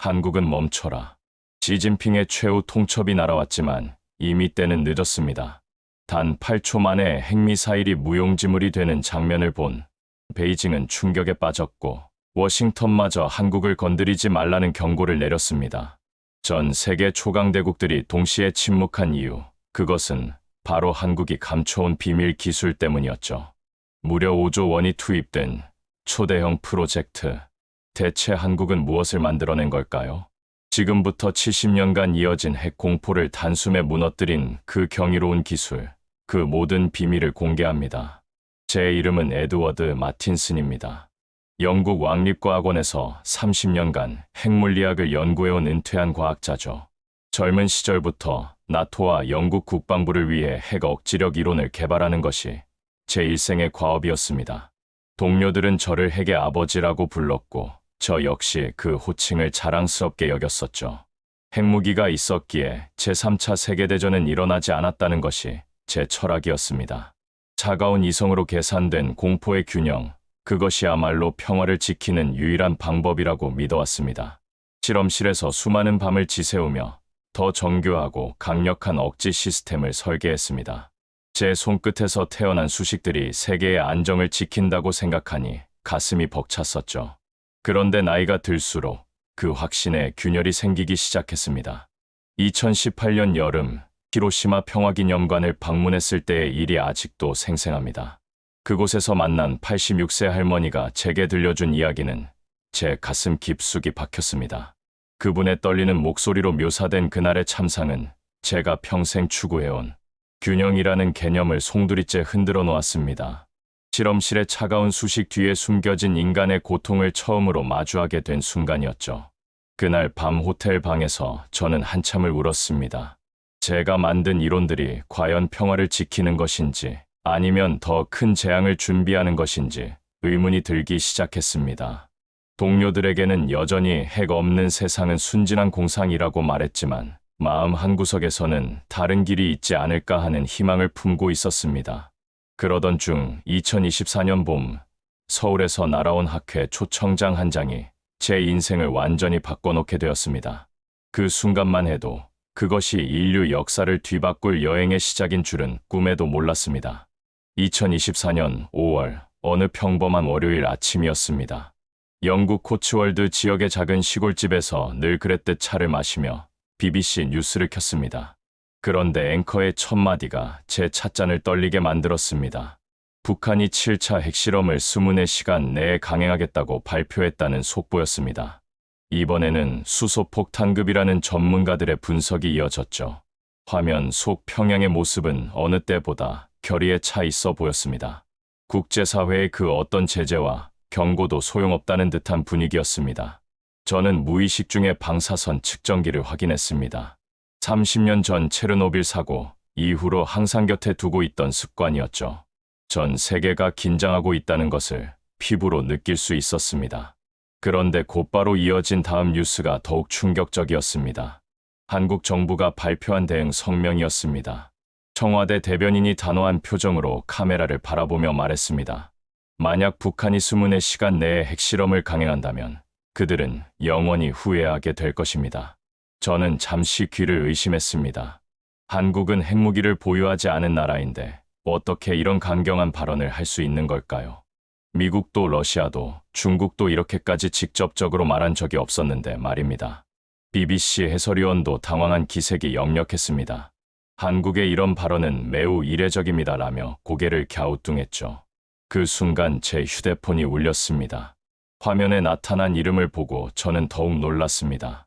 한국은 멈춰라. 시진핑의 최후 통첩이 날아왔지만 이미 때는 늦었습니다. 단 8초 만에 핵미사일이 무용지물이 되는 장면을 본 베이징은 충격에 빠졌고 워싱턴마저 한국을 건드리지 말라는 경고를 내렸습니다. 전 세계 초강대국들이 동시에 침묵한 이유, 그것은 바로 한국이 감춰온 비밀 기술 때문이었죠. 무려 5조 원이 투입된 초대형 프로젝트. 대체 한국은 무엇을 만들어낸 걸까요? 지금부터 70년간 이어진 핵 공포를 단숨에 무너뜨린 그 경이로운 기술, 그 모든 비밀을 공개합니다. 제 이름은 에드워드 마틴슨입니다. 영국 왕립과학원에서 30년간 핵물리학을 연구해온 은퇴한 과학자죠. 젊은 시절부터 나토와 영국 국방부를 위해 핵 억지력 이론을 개발하는 것이 제 일생의 과업이었습니다. 동료들은 저를 핵의 아버지라고 불렀고 저 역시 그 호칭을 자랑스럽게 여겼었죠. 핵무기가 있었기에 제3차 세계대전은 일어나지 않았다는 것이 제 철학이었습니다. 차가운 이성으로 계산된 공포의 균형, 그것이야말로 평화를 지키는 유일한 방법이라고 믿어왔습니다. 실험실에서 수많은 밤을 지새우며 더 정교하고 강력한 억지 시스템을 설계했습니다. 제 손끝에서 태어난 수식들이 세계의 안정을 지킨다고 생각하니 가슴이 벅찼었죠. 그런데 나이가 들수록 그 확신에 균열이 생기기 시작했습니다. 2018년 여름 히로시마 평화기념관을 방문했을 때의 일이 아직도 생생합니다. 그곳에서 만난 86세 할머니가 제게 들려준 이야기는 제 가슴 깊숙이 박혔습니다. 그분의 떨리는 목소리로 묘사된 그날의 참상은 제가 평생 추구해온 균형이라는 개념을 송두리째 흔들어 놓았습니다. 실험실의 차가운 수식 뒤에 숨겨진 인간의 고통을 처음으로 마주하게 된 순간이었죠. 그날 밤 호텔 방에서 저는 한참을 울었습니다. 제가 만든 이론들이 과연 평화를 지키는 것인지 아니면 더 큰 재앙을 준비하는 것인지 의문이 들기 시작했습니다. 동료들에게는 여전히 핵 없는 세상은 순진한 공상이라고 말했지만 마음 한구석에서는 다른 길이 있지 않을까 하는 희망을 품고 있었습니다. 그러던 중 2024년 봄 서울에서 날아온 학회 초청장 한 장이 제 인생을 완전히 바꿔놓게 되었습니다. 그 순간만 해도 그것이 인류 역사를 뒤바꿀 여행의 시작인 줄은 꿈에도 몰랐습니다. 2024년 5월 어느 평범한 월요일 아침이었습니다. 영국 코츠월드 지역의 작은 시골집에서 늘 그랬듯 차를 마시며 BBC 뉴스를 켰습니다. 그런데 앵커의 첫 마디가 제 찻잔을 떨리게 만들었습니다. 북한이 7차 핵실험을 24시간 내에 강행하겠다고 발표했다는 속보였습니다. 이번에는 수소폭탄급이라는 전문가들의 분석이 이어졌죠. 화면 속 평양의 모습은 어느 때보다 결의에 차 있어 보였습니다. 국제사회의 그 어떤 제재와 경고도 소용없다는 듯한 분위기였습니다. 저는 무의식 중에 방사선 측정기를 확인했습니다. 30년 전 체르노빌 사고 이후로 항상 곁에 두고 있던 습관이었죠. 전 세계가 긴장하고 있다는 것을 피부로 느낄 수 있었습니다. 그런데 곧바로 이어진 다음 뉴스가 더욱 충격적이었습니다. 한국 정부가 발표한 대응 성명이었습니다. 청와대 대변인이 단호한 표정으로 카메라를 바라보며 말했습니다. 만약 북한이 24시간 내에 핵실험을 강행한다면 그들은 영원히 후회하게 될 것입니다. 저는 잠시 귀를 의심했습니다. 한국은 핵무기를 보유하지 않은 나라인데 어떻게 이런 강경한 발언을 할 수 있는 걸까요? 미국도 러시아도 중국도 이렇게까지 직접적으로 말한 적이 없었는데 말입니다. BBC 해설위원도 당황한 기색이 역력했습니다. 한국의 이런 발언은 매우 이례적입니다 라며 고개를 갸우뚱했죠. 그 순간 제 휴대폰이 울렸습니다. 화면에 나타난 이름을 보고 저는 더욱 놀랐습니다.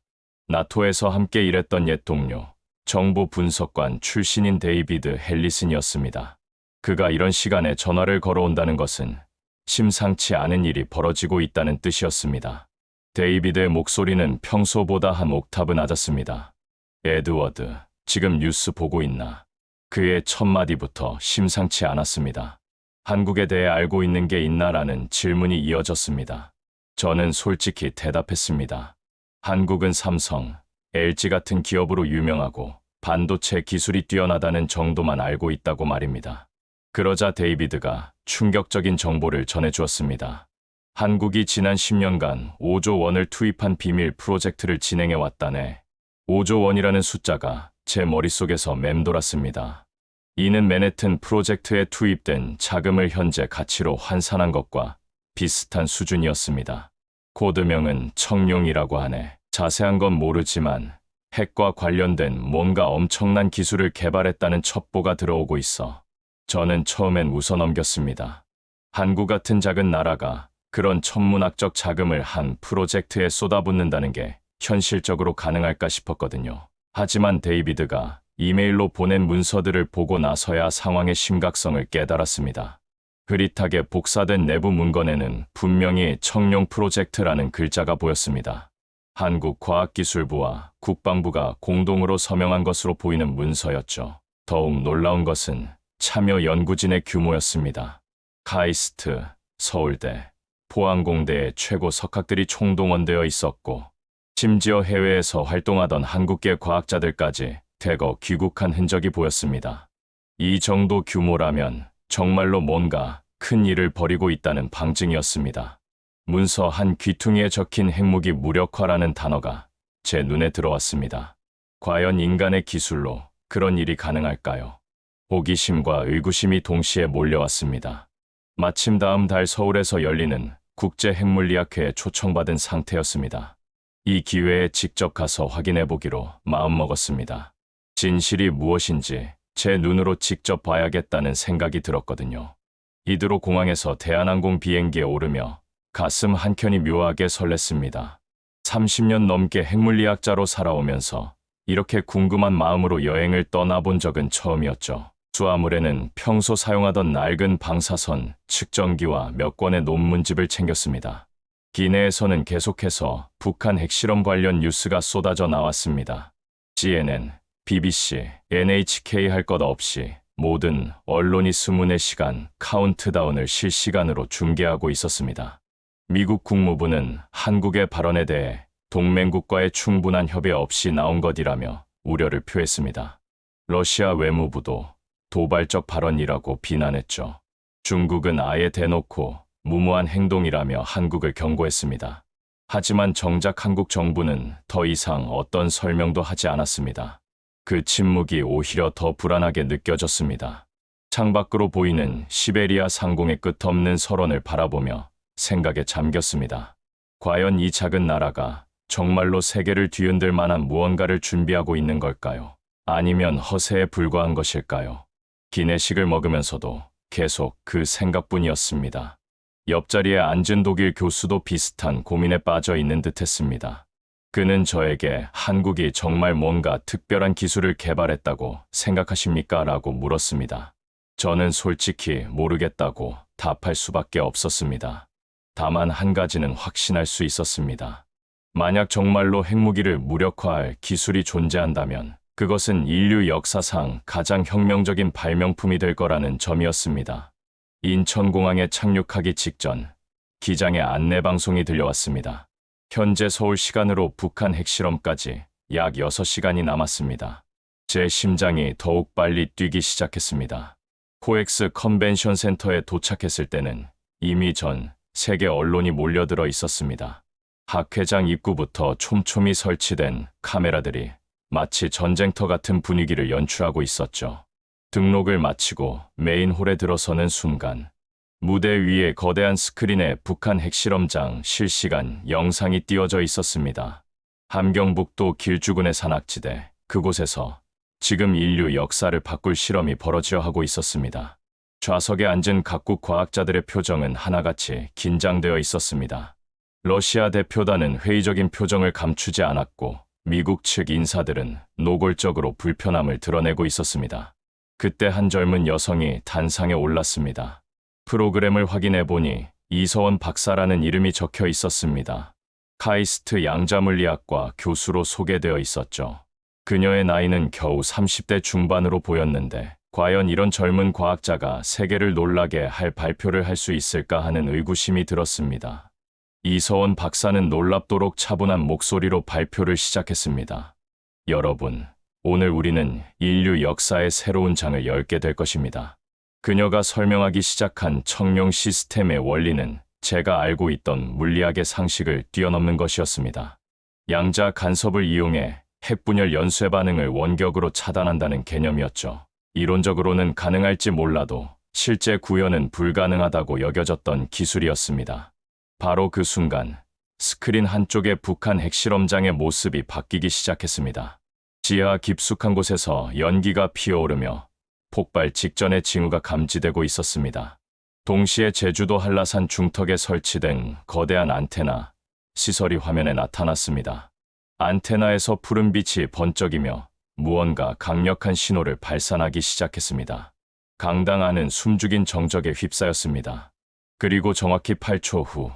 나토에서 함께 일했던 옛 동료, 정보 분석관 출신인 데이비드 헬리슨이었습니다. 그가 이런 시간에 전화를 걸어온다는 것은 심상치 않은 일이 벌어지고 있다는 뜻이었습니다. 데이비드의 목소리는 평소보다 한 옥타브 낮았습니다. 에드워드, 지금 뉴스 보고 있나? 그의 첫 마디부터 심상치 않았습니다. 한국에 대해 알고 있는 게 있나라는 질문이 이어졌습니다. 저는 솔직히 대답했습니다. 한국은 삼성, LG 같은 기업으로 유명하고 반도체 기술이 뛰어나다는 정도만 알고 있다고 말입니다. 그러자 데이비드가 충격적인 정보를 전해주었습니다. 한국이 지난 10년간 5조 원을 투입한 비밀 프로젝트를 진행해 왔다네. 5조 원이라는 숫자가 제 머릿속에서 맴돌았습니다. 이는 맨해튼 프로젝트에 투입된 자금을 현재 가치로 환산한 것과 비슷한 수준이었습니다. 코드명은 청룡이라고 하네. 자세한 건 모르지만 핵과 관련된 뭔가 엄청난 기술을 개발했다는 첩보가 들어오고 있어 저는 처음엔 웃어넘겼습니다. 한국 같은 작은 나라가 그런 천문학적 자금을 한 프로젝트에 쏟아붓는다는 게 현실적으로 가능할까 싶었거든요. 하지만 데이비드가 이메일로 보낸 문서들을 보고 나서야 상황의 심각성을 깨달았습니다. 흐릿하게 복사된 내부 문건에는 분명히 청룡 프로젝트라는 글자가 보였습니다. 한국과학기술부와 국방부가 공동으로 서명한 것으로 보이는 문서였죠. 더욱 놀라운 것은 참여 연구진의 규모였습니다. 카이스트, 서울대, 포항공대의 최고 석학들이 총동원되어 있었고, 심지어 해외에서 활동하던 한국계 과학자들까지 대거 귀국한 흔적이 보였습니다. 이 정도 규모라면 정말로 뭔가 큰 일을 벌이고 있다는 방증이었습니다. 문서 한 귀퉁이에 적힌 핵무기 무력화라는 단어가 제 눈에 들어왔습니다. 과연 인간의 기술로 그런 일이 가능할까요? 호기심과 의구심이 동시에 몰려왔습니다. 마침 다음 달 서울에서 열리는 국제 핵물리학회에 초청받은 상태였습니다. 이 기회에 직접 가서 확인해 보기로 마음먹었습니다. 진실이 무엇인지 제 눈으로 직접 봐야겠다는 생각이 들었거든요. 이드로 공항에서 대한항공 비행기에 오르며 가슴 한켠이 묘하게 설렜습니다. 30년 넘게 핵물리학자로 살아오면서 이렇게 궁금한 마음으로 여행을 떠나본 적은 처음이었죠. 수화물에는 평소 사용하던 낡은 방사선, 측정기와 몇 권의 논문집을 챙겼습니다. 기내에서는 계속해서 북한 핵실험 관련 뉴스가 쏟아져 나왔습니다. CNN, BBC, NHK 할 것 없이 모든 언론이 스문의 시간 카운트다운을 실시간으로 중계하고 있었습니다. 미국 국무부는 한국의 발언에 대해 동맹국과의 충분한 협의 없이 나온 것이라며 우려를 표했습니다. 러시아 외무부도 도발적 발언이라고 비난했죠. 중국은 아예 대놓고 무모한 행동이라며 한국을 경고했습니다. 하지만 정작 한국 정부는 더 이상 어떤 설명도 하지 않았습니다. 그 침묵이 오히려 더 불안하게 느껴졌습니다. 창밖으로 보이는 시베리아 상공의 끝없는 설원을 바라보며 생각에 잠겼습니다. 과연 이 작은 나라가 정말로 세계를 뒤흔들 만한 무언가를 준비하고 있는 걸까요? 아니면 허세에 불과한 것일까요? 기내식을 먹으면서도 계속 그 생각뿐이었습니다. 옆자리에 앉은 독일 교수도 비슷한 고민에 빠져 있는 듯 했습니다. 그는 저에게 한국이 정말 뭔가 특별한 기술을 개발했다고 생각하십니까? 라고 물었습니다. 저는 솔직히 모르겠다고 답할 수밖에 없었습니다. 다만 한 가지는 확신할 수 있었습니다. 만약 정말로 핵무기를 무력화할 기술이 존재한다면 그것은 인류 역사상 가장 혁명적인 발명품이 될 거라는 점이었습니다. 인천공항에 착륙하기 직전 기장의 안내방송이 들려왔습니다. 현재 서울 시간으로 북한 핵실험까지 약 6시간이 남았습니다. 제 심장이 더욱 빨리 뛰기 시작했습니다. 코엑스 컨벤션 센터에 도착했을 때는 이미 전 세계 언론이 몰려들어 있었습니다. 학회장 입구부터 촘촘히 설치된 카메라들이 마치 전쟁터 같은 분위기를 연출하고 있었죠. 등록을 마치고 메인홀에 들어서는 순간 무대 위에 거대한 스크린에 북한 핵실험장 실시간 영상이 띄워져 있었습니다. 함경북도 길주군의 산악지대 그곳에서 지금 인류 역사를 바꿀 실험이 벌어져 하고 있었습니다. 좌석에 앉은 각국 과학자들의 표정은 하나같이 긴장되어 있었습니다. 러시아 대표단은 회의적인 표정을 감추지 않았고 미국 측 인사들은 노골적으로 불편함을 드러내고 있었습니다. 그때 한 젊은 여성이 단상에 올랐습니다. 프로그램을 확인해 보니 이서원 박사라는 이름이 적혀 있었습니다. 카이스트 양자물리학과 교수로 소개되어 있었죠. 그녀의 나이는 겨우 30대 중반으로 보였는데 과연 이런 젊은 과학자가 세계를 놀라게 할 발표를 할 수 있을까 하는 의구심이 들었습니다. 이서원 박사는 놀랍도록 차분한 목소리로 발표를 시작했습니다. 여러분, 오늘 우리는 인류 역사의 새로운 장을 열게 될 것입니다. 그녀가 설명하기 시작한 청룡 시스템의 원리는 제가 알고 있던 물리학의 상식을 뛰어넘는 것이었습니다. 양자 간섭을 이용해 핵분열 연쇄 반응을 원격으로 차단한다는 개념이었죠. 이론적으로는 가능할지 몰라도 실제 구현은 불가능하다고 여겨졌던 기술이었습니다. 바로 그 순간 스크린 한쪽의 북한 핵실험장의 모습이 바뀌기 시작했습니다. 지하 깊숙한 곳에서 연기가 피어오르며 폭발 직전의 징후가 감지되고 있었습니다. 동시에 제주도 한라산 중턱에 설치된 거대한 안테나, 시설이 화면에 나타났습니다. 안테나에서 푸른 빛이 번쩍이며 무언가 강력한 신호를 발산하기 시작했습니다. 강당 안은 숨죽인 정적에 휩싸였습니다. 그리고 정확히 8초 후,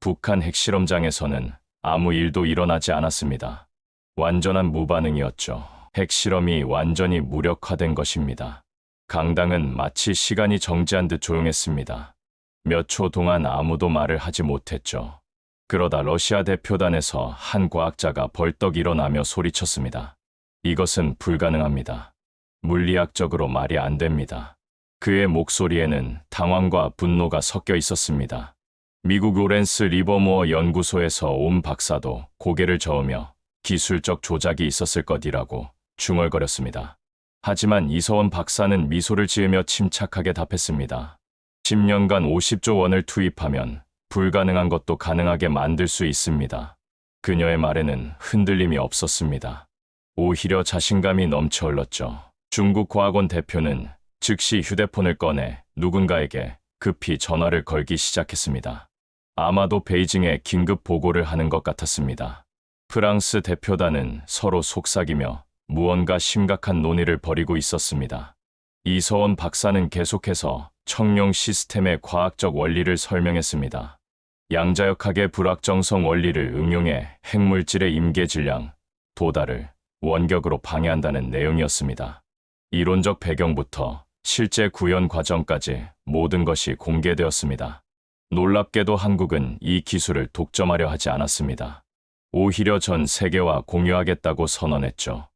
북한 핵실험장에서는 아무 일도 일어나지 않았습니다. 완전한 무반응이었죠. 핵실험이 완전히 무력화된 것입니다. 강당은 마치 시간이 정지한 듯 조용했습니다. 몇 초 동안 아무도 말을 하지 못했죠. 그러다 러시아 대표단에서 한 과학자가 벌떡 일어나며 소리쳤습니다. 이것은 불가능합니다. 물리학적으로 말이 안 됩니다. 그의 목소리에는 당황과 분노가 섞여 있었습니다. 미국 로렌스 리버모어 연구소에서 온 박사도 고개를 저으며 기술적 조작이 있었을 것이라고 중얼거렸습니다. 하지만 이서원 박사는 미소를 지으며 침착하게 답했습니다. 10년간 50조 원을 투입하면 불가능한 것도 가능하게 만들 수 있습니다. 그녀의 말에는 흔들림이 없었습니다. 오히려 자신감이 넘쳐 흘렀죠. 중국 과학원 대표는 즉시 휴대폰을 꺼내 누군가에게 급히 전화를 걸기 시작했습니다. 아마도 베이징에 긴급 보고를 하는 것 같았습니다. 프랑스 대표단은 서로 속삭이며 무언가 심각한 논의를 벌이고 있었습니다. 이서원 박사는 계속해서 청룡 시스템의 과학적 원리를 설명했습니다. 양자역학의 불확정성 원리를 응용해 핵물질의 임계 질량, 도달을 원격으로 방해한다는 내용이었습니다. 이론적 배경부터 실제 구현 과정까지 모든 것이 공개되었습니다. 놀랍게도 한국은 이 기술을 독점하려 하지 않았습니다. 오히려 전 세계와 공유하겠다고 선언했죠.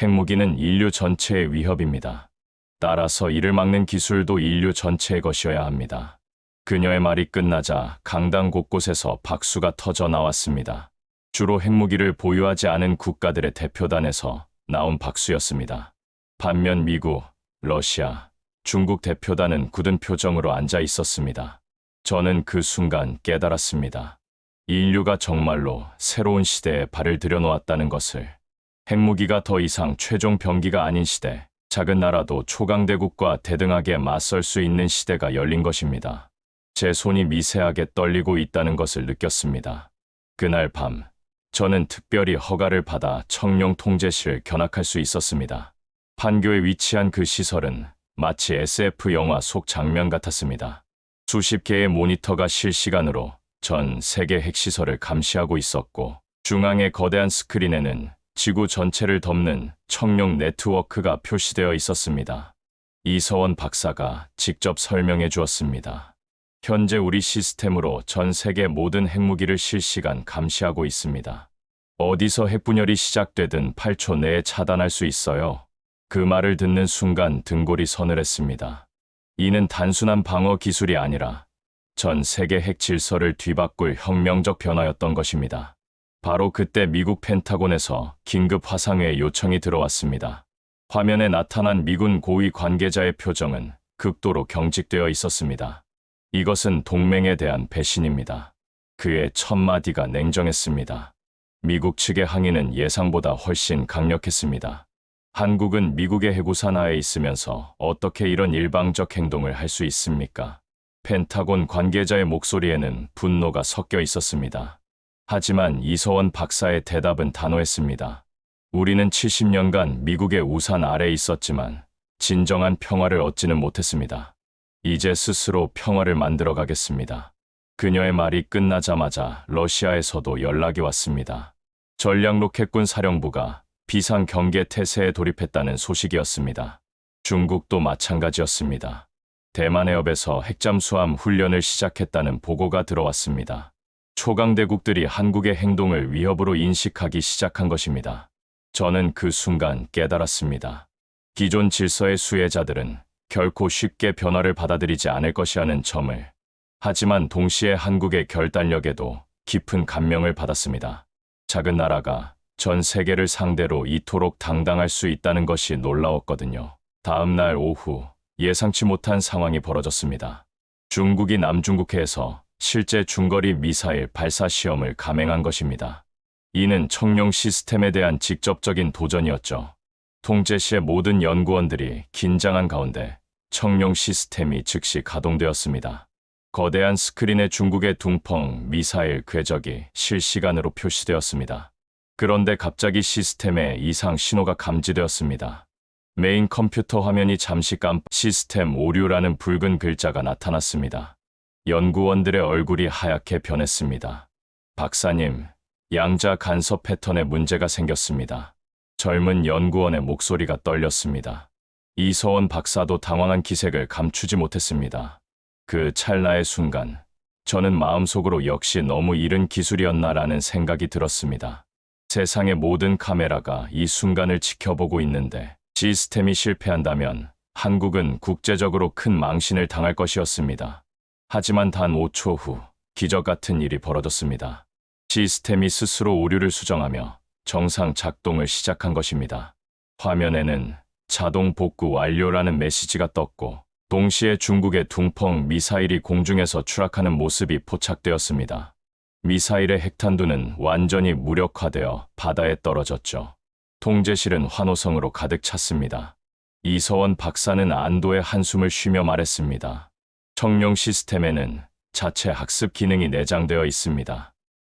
핵무기는 인류 전체의 위협입니다. 따라서 이를 막는 기술도 인류 전체의 것이어야 합니다. 그녀의 말이 끝나자 강당 곳곳에서 박수가 터져 나왔습니다. 주로 핵무기를 보유하지 않은 국가들의 대표단에서 나온 박수였습니다. 반면 미국, 러시아, 중국 대표단은 굳은 표정으로 앉아 있었습니다. 저는 그 순간 깨달았습니다. 인류가 정말로 새로운 시대에 발을 들여놓았다는 것을. 핵무기가 더 이상 최종 병기가 아닌 시대, 작은 나라도 초강대국과 대등하게 맞설 수 있는 시대가 열린 것입니다. 제 손이 미세하게 떨리고 있다는 것을 느꼈습니다. 그날 밤, 저는 특별히 허가를 받아 청룡 통제실을 견학할 수 있었습니다. 판교에 위치한 그 시설은 마치 SF 영화 속 장면 같았습니다. 수십 개의 모니터가 실시간으로 전 세계 핵시설을 감시하고 있었고, 중앙의 거대한 스크린에는 지구 전체를 덮는 청룡 네트워크가 표시되어 있었습니다. 이서원 박사가 직접 설명해 주었습니다. 현재 우리 시스템으로 전 세계 모든 핵무기를 실시간 감시하고 있습니다. 어디서 핵분열이 시작되든 8초 내에 차단할 수 있어요. 그 말을 듣는 순간 등골이 서늘했습니다. 이는 단순한 방어 기술이 아니라 전 세계 핵 질서를 뒤바꿀 혁명적 변화였던 것입니다. 바로 그때 미국 펜타곤에서 긴급 화상회 요청이 들어왔습니다. 화면에 나타난 미군 고위 관계자의 표정은 극도로 경직되어 있었습니다. 이것은 동맹에 대한 배신입니다. 그의 첫 마디가 냉정했습니다. 미국 측의 항의는 예상보다 훨씬 강력했습니다. 한국은 미국의 해구 산하에 있으면서 어떻게 이런 일방적 행동을 할 수 있습니까? 펜타곤 관계자의 목소리에는 분노가 섞여 있었습니다. 하지만 이서원 박사의 대답은 단호했습니다. 우리는 70년간 미국의 우산 아래 있었지만 진정한 평화를 얻지는 못했습니다. 이제 스스로 평화를 만들어 가겠습니다. 그녀의 말이 끝나자마자 러시아에서도 연락이 왔습니다. 전략 로켓군 사령부가 비상 경계 태세에 돌입했다는 소식이었습니다. 중국도 마찬가지였습니다. 대만 해협에서 핵잠수함 훈련을 시작했다는 보고가 들어왔습니다. 초강대국들이 한국의 행동을 위협으로 인식하기 시작한 것입니다. 저는 그 순간 깨달았습니다. 기존 질서의 수혜자들은 결코 쉽게 변화를 받아들이지 않을 것이라는 점을 하지만 동시에 한국의 결단력에도 깊은 감명을 받았습니다. 작은 나라가 전 세계를 상대로 이토록 당당할 수 있다는 것이 놀라웠거든요. 다음 날 오후 예상치 못한 상황이 벌어졌습니다. 중국이 남중국해에서 실제 중거리 미사일 발사 시험을 감행한 것입니다. 이는 청룡 시스템에 대한 직접적인 도전이었죠. 통제 시의 모든 연구원들이 긴장한 가운데 청룡 시스템이 즉시 가동되었습니다. 거대한 스크린에 중국의 둥펑 미사일 궤적이 실시간으로 표시되었습니다. 그런데 갑자기 시스템에 이상 신호가 감지되었습니다. 메인 컴퓨터 화면이 잠시 깜 시스템 오류라는 붉은 글자가 나타났습니다. 연구원들의 얼굴이 하얗게 변했습니다. 박사님, 양자 간섭 패턴에 문제가 생겼습니다. 젊은 연구원의 목소리가 떨렸습니다. 이서원 박사도 당황한 기색을 감추지 못했습니다. 그 찰나의 순간, 저는 마음속으로 역시 너무 이른 기술이었나라는 생각이 들었습니다. 세상의 모든 카메라가 이 순간을 지켜보고 있는데 시스템이 실패한다면 한국은 국제적으로 큰 망신을 당할 것이었습니다. 하지만 단 5초 후 기적 같은 일이 벌어졌습니다. 시스템이 스스로 오류를 수정하며 정상 작동을 시작한 것입니다. 화면에는 자동 복구 완료라는 메시지가 떴고 동시에 중국의 둥펑 미사일이 공중에서 추락하는 모습이 포착되었습니다. 미사일의 핵탄두는 완전히 무력화되어 바다에 떨어졌죠. 통제실은 환호성으로 가득 찼습니다. 이서원 박사는 안도의 한숨을 쉬며 말했습니다. 청룡 시스템에는 자체 학습 기능이 내장되어 있습니다.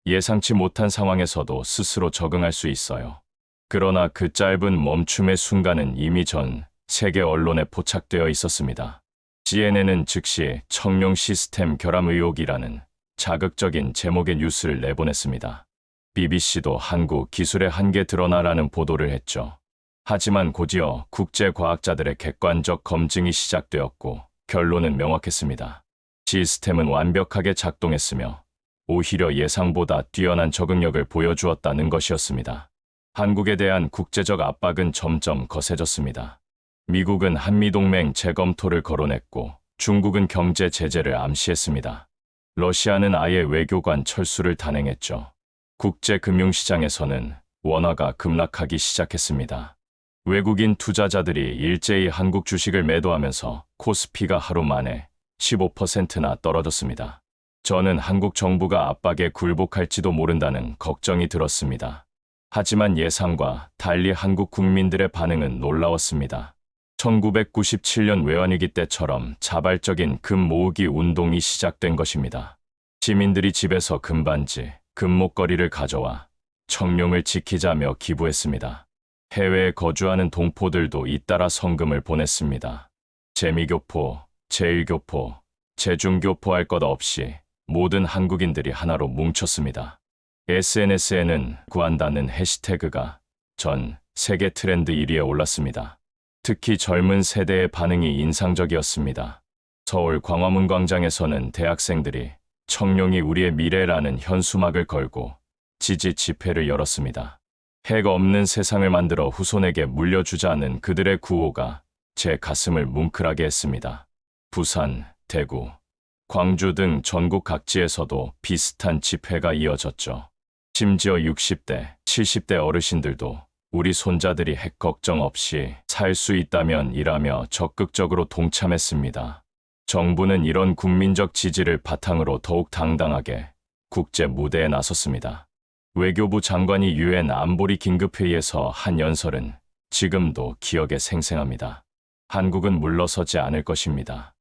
예상치 못한 상황에서도 스스로 적응할 수 있어요. 그러나 그 짧은 멈춤의 순간은 이미 전 세계 언론에 포착되어 있었습니다. CNN은 즉시 청룡 시스템 결함 의혹이라는 자극적인 제목의 뉴스를 내보냈습니다. BBC도 한국 기술의 한계 드러나라는 보도를 했죠. 하지만 곧이어 국제과학자들의 객관적 검증이 시작되었고 결론은 명확했습니다. 시스템은 완벽하게 작동했으며 오히려 예상보다 뛰어난 적응력을 보여주었다는 것이었습니다. 한국에 대한 국제적 압박은 점점 거세졌습니다. 미국은 한미동맹 재검토를 거론했고 중국은 경제 제재를 암시했습니다. 러시아는 아예 외교관 철수를 단행했죠. 국제 금융시장에서는 원화가 급락하기 시작했습니다. 외국인 투자자들이 일제히 한국 주식을 매도하면서 코스피가 하루 만에 15%나 떨어졌습니다. 저는 한국 정부가 압박에 굴복할지도 모른다는 걱정이 들었습니다. 하지만 예상과 달리 한국 국민들의 반응은 놀라웠습니다. 1997년 외환위기 때처럼 자발적인 금 모으기 운동이 시작된 것입니다. 시민들이 집에서 금반지, 금목걸이를 가져와 청룡을 지키자며 기부했습니다. 해외에 거주하는 동포들도 잇따라 성금을 보냈습니다. 재미교포, 제일교포, 제중교포 할 것 없이 모든 한국인들이 하나로 뭉쳤습니다. SNS에는 구한다는 해시태그가 전 세계 트렌드 1위에 올랐습니다. 특히 젊은 세대의 반응이 인상적이었습니다. 서울 광화문 광장에서는 대학생들이 청룡이 우리의 미래라는 현수막을 걸고 지지 집회를 열었습니다. 핵 없는 세상을 만들어 후손에게 물려주자는 그들의 구호가 제 가슴을 뭉클하게 했습니다. 부산, 대구, 광주 등 전국 각지에서도 비슷한 집회가 이어졌죠. 심지어 60대, 70대 어르신들도 우리 손자들이 핵 걱정 없이 살 수 있다면 이라며 적극적으로 동참했습니다. 정부는 이런 국민적 지지를 바탕으로 더욱 당당하게 국제 무대에 나섰습니다. 외교부 장관이 유엔 안보리 긴급회의에서 한 연설은 지금도 기억에 생생합니다. 한국은 물러서지 않을 것입니다.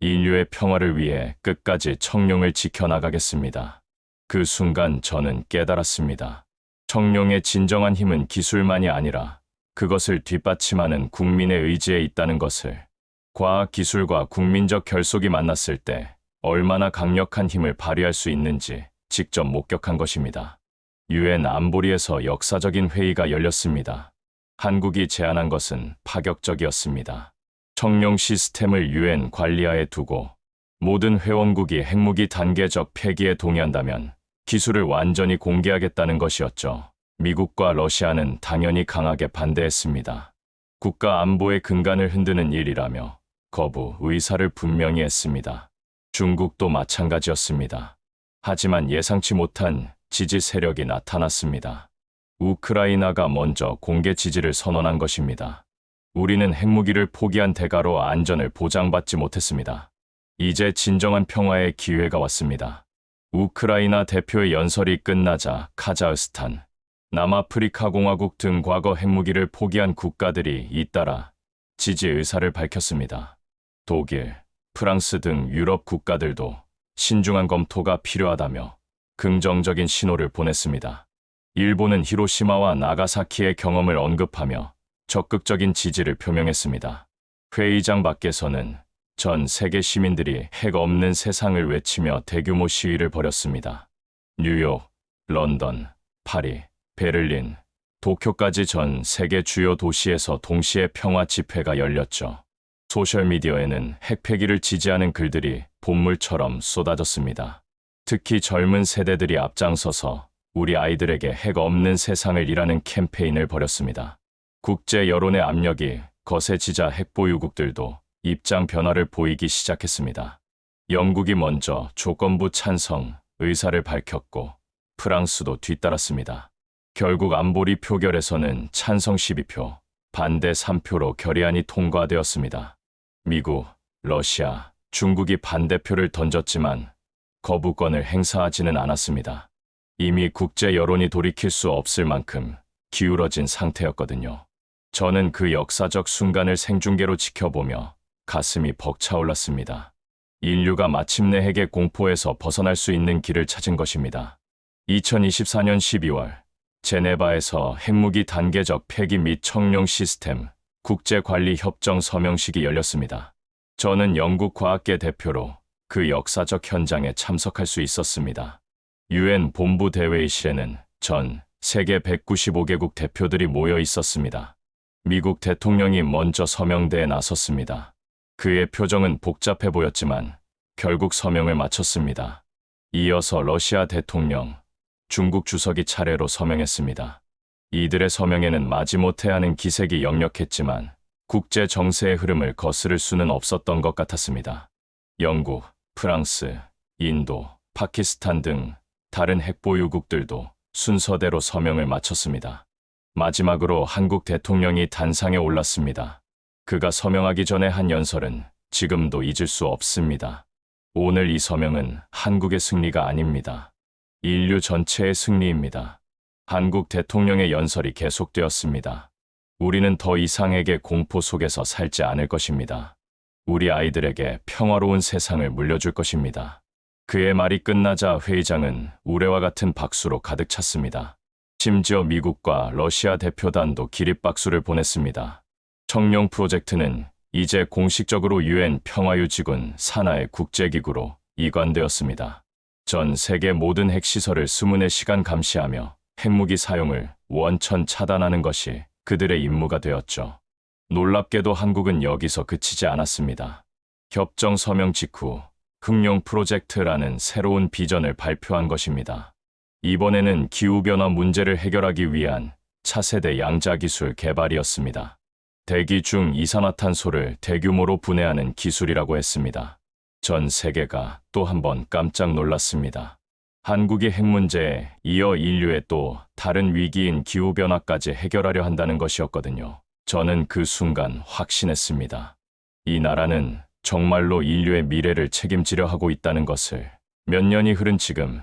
인류의 평화를 위해 끝까지 청룡을 지켜나가겠습니다. 그 순간 저는 깨달았습니다. 청룡의 진정한 힘은 기술만이 아니라 그것을 뒷받침하는 국민의 의지에 있다는 것을 과학 기술과 국민적 결속이 만났을 때 얼마나 강력한 힘을 발휘할 수 있는지 직접 목격한 것입니다. 유엔 안보리에서 역사적인 회의가 열렸습니다. 한국이 제안한 것은 파격적이었습니다. 청룡 시스템을 유엔 관리하에 두고 모든 회원국이 핵무기 단계적 폐기에 동의한다면 기술을 완전히 공개하겠다는 것이었죠. 미국과 러시아는 당연히 강하게 반대했습니다. 국가 안보의 근간을 흔드는 일이라며 거부 의사를 분명히 했습니다. 중국도 마찬가지였습니다. 하지만 예상치 못한 지지 세력이 나타났습니다. 우크라이나가 먼저 공개 지지를 선언한 것입니다. 우리는 핵무기를 포기한 대가로 안전을 보장받지 못했습니다. 이제 진정한 평화의 기회가 왔습니다. 우크라이나 대표의 연설이 끝나자 카자흐스탄, 남아프리카 공화국 등 과거 핵무기를 포기한 국가들이 잇따라 지지 의사를 밝혔습니다. 독일, 프랑스 등 유럽 국가들도 신중한 검토가 필요하다며 긍정적인 신호를 보냈습니다. 일본은 히로시마와 나가사키의 경험을 언급하며 적극적인 지지를 표명했습니다. 회의장 밖에서는 전 세계 시민들이 핵 없는 세상을 외치며 대규모 시위를 벌였습니다. 뉴욕, 런던, 파리, 베를린, 도쿄까지 전 세계 주요 도시에서 동시에 평화 집회가 열렸죠. 소셜미디어에는 핵 폐기를 지지하는 글들이 본물처럼 쏟아졌습니다. 특히 젊은 세대들이 앞장서서 우리 아이들에게 핵 없는 세상을 이라는 캠페인을 벌였습니다. 국제 여론의 압력이 거세지자 핵보유국들도 입장 변화를 보이기 시작했습니다. 영국이 먼저 조건부 찬성 의사를 밝혔고 프랑스도 뒤따랐습니다. 결국 안보리 표결에서는 찬성 12표, 반대 3표로 결의안이 통과되었습니다. 미국, 러시아, 중국이 반대표를 던졌지만 거부권을 행사하지는 않았습니다. 이미 국제 여론이 돌이킬 수 없을 만큼 기울어진 상태였거든요. 저는 그 역사적 순간을 생중계로 지켜보며 가슴이 벅차올랐습니다. 인류가 마침내 핵의 공포에서 벗어날 수 있는 길을 찾은 것입니다. 2024년 12월 제네바에서 핵무기 단계적 폐기 및 청룡 시스템 국제관리 협정 서명식이 열렸습니다. 저는 영국 과학계 대표로 그 역사적 현장에 참석할 수 있었습니다. 유엔 본부 대회의실에는 전 세계 195개국 대표들이 모여 있었습니다. 미국 대통령이 먼저 서명대에 나섰습니다. 그의 표정은 복잡해 보였지만 결국 서명을 마쳤습니다. 이어서 러시아 대통령, 중국 주석이 차례로 서명했습니다. 이들의 서명에는 마지못해 하는 기색이 역력했지만 국제 정세의 흐름을 거스를 수는 없었던 것 같았습니다. 영국, 프랑스, 인도, 파키스탄 등 다른 핵보유국들도 순서대로 서명을 마쳤습니다. 마지막으로 한국 대통령이 단상에 올랐습니다. 그가 서명하기 전에 한 연설은 지금도 잊을 수 없습니다. 오늘 이 서명은 한국의 승리가 아닙니다. 인류 전체의 승리입니다. 한국 대통령의 연설이 계속되었습니다. 우리는 더 이상 핵의 공포 속에서 살지 않을 것입니다. 우리 아이들에게 평화로운 세상을 물려줄 것입니다. 그의 말이 끝나자 회의장은 우레와 같은 박수로 가득 찼습니다. 심지어 미국과 러시아 대표단도 기립박수를 보냈습니다. 청룡 프로젝트는 이제 공식적으로 유엔 평화유지군 산하의 국제기구로 이관되었습니다. 전 세계 모든 핵시설을 수문의 시간 감시하며 핵무기 사용을 원천 차단하는 것이 그들의 임무가 되었죠. 놀랍게도 한국은 여기서 그치지 않았습니다. 협정 서명 직후 흑룡 프로젝트라는 새로운 비전을 발표한 것입니다. 이번에는 기후변화 문제를 해결하기 위한 차세대 양자기술 개발이었습니다. 대기 중 이산화탄소를 대규모로 분해하는 기술이라고 했습니다. 전 세계가 또 한 번 깜짝 놀랐습니다. 한국의 핵 문제에 이어 인류의 또 다른 위기인 기후변화까지 해결하려 한다는 것이었거든요. 저는 그 순간 확신했습니다. 이 나라는 정말로 인류의 미래를 책임지려 하고 있다는 것을 몇 년이 흐른 지금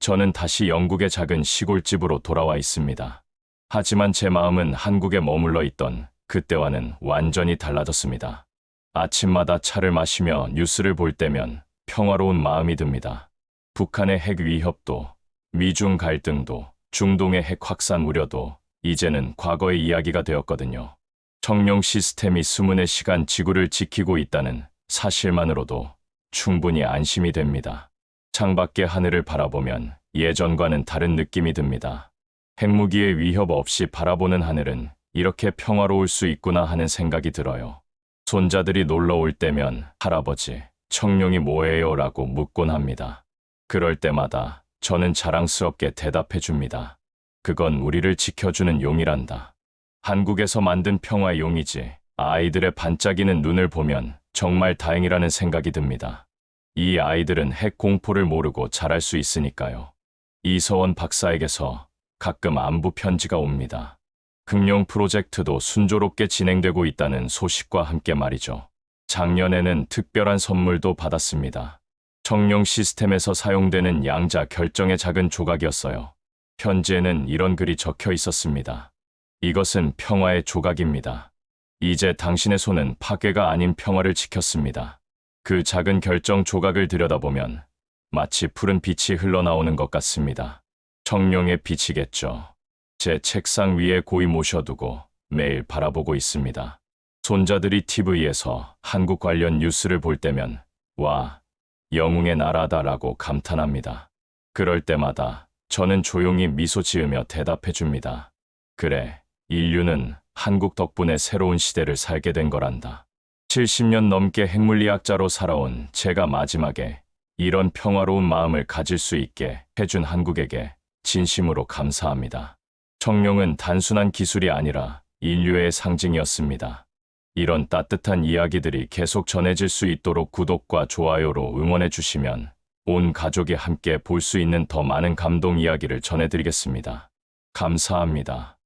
저는 다시 영국의 작은 시골집으로 돌아와 있습니다. 하지만 제 마음은 한국에 머물러 있던 그때와는 완전히 달라졌습니다. 아침마다 차를 마시며 뉴스를 볼 때면 평화로운 마음이 듭니다. 북한의 핵 위협도, 미중 갈등도, 중동의 핵 확산 우려도 이제는 과거의 이야기가 되었거든요. 청룡 시스템이 수문의 시간 지구를 지키고 있다는 사실만으로도 충분히 안심이 됩니다. 창밖의 하늘을 바라보면 예전과는 다른 느낌이 듭니다. 핵무기의 위협 없이 바라보는 하늘은 이렇게 평화로울 수 있구나 하는 생각이 들어요. 손자들이 놀러 올 때면 할아버지, 청룡이 뭐예요? 라고 묻곤 합니다. 그럴 때마다 저는 자랑스럽게 대답해 줍니다. 그건 우리를 지켜주는 용이란다. 한국에서 만든 평화의 용이지. 아이들의 반짝이는 눈을 보면 정말 다행이라는 생각이 듭니다. 이 아이들은 핵 공포를 모르고 자랄 수 있으니까요. 이서원 박사에게서 가끔 안부 편지가 옵니다. 극룡 프로젝트도 순조롭게 진행되고 있다는 소식과 함께 말이죠. 작년에는 특별한 선물도 받았습니다. 청룡 시스템에서 사용되는 양자 결정의 작은 조각이었어요. 편지에는 이런 글이 적혀 있었습니다. 이것은 평화의 조각입니다. 이제 당신의 손은 파괴가 아닌 평화를 지켰습니다. 그 작은 결정 조각을 들여다보면 마치 푸른 빛이 흘러나오는 것 같습니다. 청룡의 빛이겠죠. 제 책상 위에 고이 모셔두고 매일 바라보고 있습니다. 손자들이 TV에서 한국 관련 뉴스를 볼 때면 와, 영웅의 나라다라고 감탄합니다. 그럴 때마다 저는 조용히 미소 지으며 대답해 줍니다. 그래, 인류는 한국 덕분에 새로운 시대를 살게 된 거란다. 70년 넘게 핵물리학자로 살아온 제가 마지막에 이런 평화로운 마음을 가질 수 있게 해준 한국에게 진심으로 감사합니다. 청룡은 단순한 기술이 아니라 인류의 상징이었습니다. 이런 따뜻한 이야기들이 계속 전해질 수 있도록 구독과 좋아요로 응원해 주시면 온 가족이 함께 볼 수 있는 더 많은 감동 이야기를 전해드리겠습니다. 감사합니다.